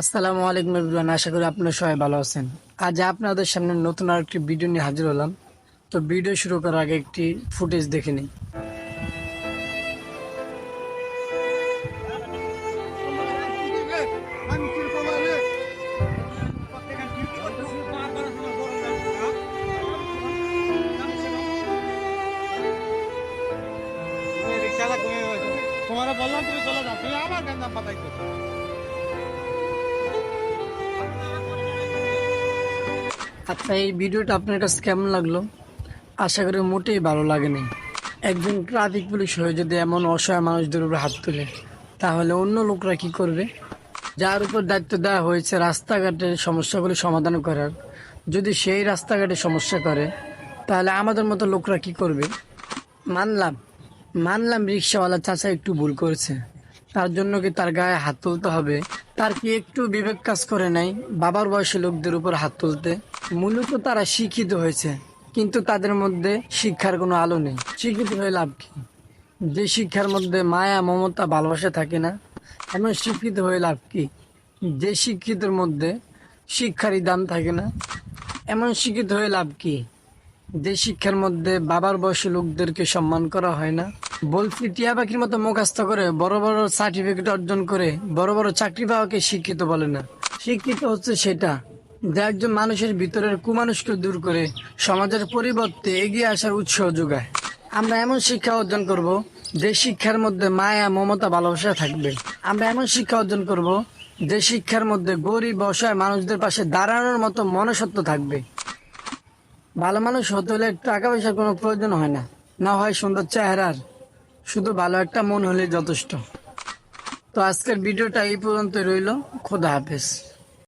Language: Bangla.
আসসালামু আলাইকুম এভরিওয়ান আশা করি আপনারা সবাই ভালো আছেন। আজ আপনাদের সামনে নতুন আর একটি ভিডিও নিয়ে হাজির হলাম। তো ভিডিও শুরু করার আগে একটি ফুটেজ দেখে নিই। তোমারা বললাম তুমি চলে যাও, তুমি আমার গান পাতাইছো আচ্ছা এই ভিডিওটা আপনার কাছে কেমন লাগল? আশা করি মোটেই ভালো লাগেনি। একজন ট্রাফিক পুলিশ হয়ে যদি এমন অসহায় মানুষদের উপর হাত তুলে, তাহলে অন্য লোকরা কি করবে? যার উপর দায়িত্ব দেওয়া হয়েছে রাস্তাঘাটের সমস্যাগুলি সমাধান করার, যদি সেই রাস্তাঘাটে সমস্যা করে, তাহলে আমাদের মতো লোকরা কি করবে? মানলাম মানলাম রিক্সাওয়ালা চাচা একটু ভুল করেছে। তার জন্য কি তার গায়ে হাত তুলতে হবে? তার কি একটু বিবেক কাজ করে নাই? বাবার বয়সী লোকদের উপর হাত তুলতে? মূলত তারা শিক্ষিত হয়েছে, কিন্তু তাদের মধ্যে শিক্ষার কোনো আলো নেই। শিক্ষিত হয়ে লাভ কি? যে শিক্ষার মধ্যে মায়া, মমতা, ভালোবাসা থাকে না, এমন শিক্ষিত হয়ে লাভ কি? যে শিক্ষিতের মধ্যে শিক্ষারই দাম থাকে না, এমন শিক্ষিত হয়ে লাভ কি? যে শিক্ষার মধ্যে বাবার বয়সী লোকদেরকে সম্মান করা হয় না, বলছি টিয়া পাখির মতো মুখাস্ত করে বড় বড় সার্টিফিকেট অর্জন করে বড় বড় চাকরি পাওয়াকে শিক্ষিত বলে না। শিক্ষিত হচ্ছে সেটা যা একজন মানুষের ভিতরের কুমানুষকে দূর করে সমাজের পরিবর্তে এগিয়ে আসার উৎসাহ যোগায়। আমরা এমন শিক্ষা অর্জন করব যে শিক্ষার মধ্যে মায়া, মমতা, ভালোবাসা থাকবে। আমরা এমন শিক্ষা অর্জন করব যে শিক্ষার মধ্যে গরিব, অসহায় মানুষদের পাশে দাঁড়ানোর মতো মনসত্ব থাকবে। ভালো মানুষ হতে হলে টাকা পয়সার কোনো প্রয়োজন হয় না। না হয় সুন্দর চেহারার। শুধু ভালো একটা মন হলে যথেষ্ট। তো আজকের ভিডিওটা এই পর্যন্ত রইল। খোদা হাফেজ।